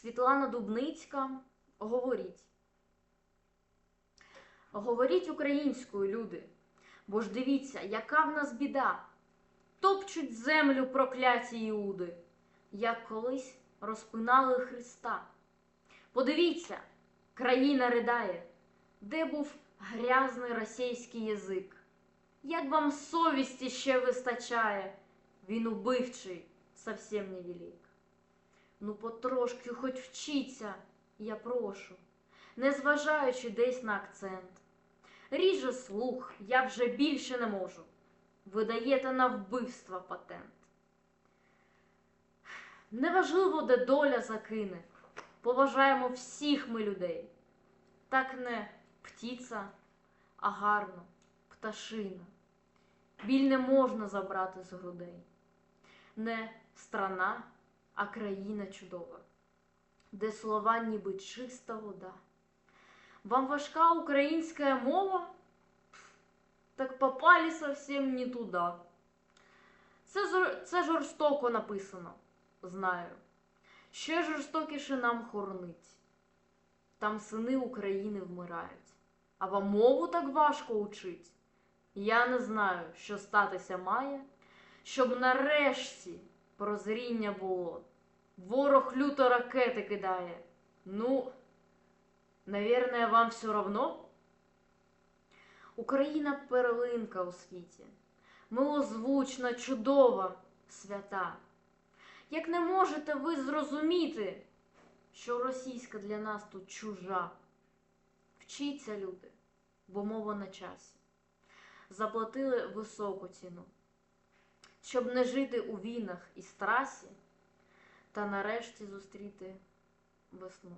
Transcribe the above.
Світлана Дубницька, говоріть. Говоріть українською, люди, бо ж дивіться, яка в нас біда. Топчуть землю прокляті іуди, як колись розпинали Христа. Подивіться, країна ридає, де був грязний російський язик. Як вам совісті ще вистачає, він убивчий, совсем невелик. Ну, потрошки хоч вчіться, я прошу, незважаючи десь на акцент. Ріже слух, я вже більше не можу. Ви даєте на вбивство патент. Неважливо, де доля закине, поважаємо всіх ми людей. Так не птіця, а гарно, пташина. Біль не можна забрати з грудей. Не страна, а країна чудова, де слова ніби чиста вода. Вам важка українська мова? Так попали совсем не туди. Це, це жорстоко написано, знаю. Ще жорстокіше нам хорнить. Там сини України вмирають. А вам мову так важко учить? Я не знаю, що статися має, щоб нарешті прозріння було. Ворог люто ракети кидає. Ну, наверное, вам все равно? Україна перлинка у світі, милозвучна, чудова, свята. Як не можете ви зрозуміти, що російська для нас тут чужа? Вчіться, люди, бо мова на часі. Заплатили високу ціну, щоб не жити у війнах і страсі, та нарешті зустріти весну.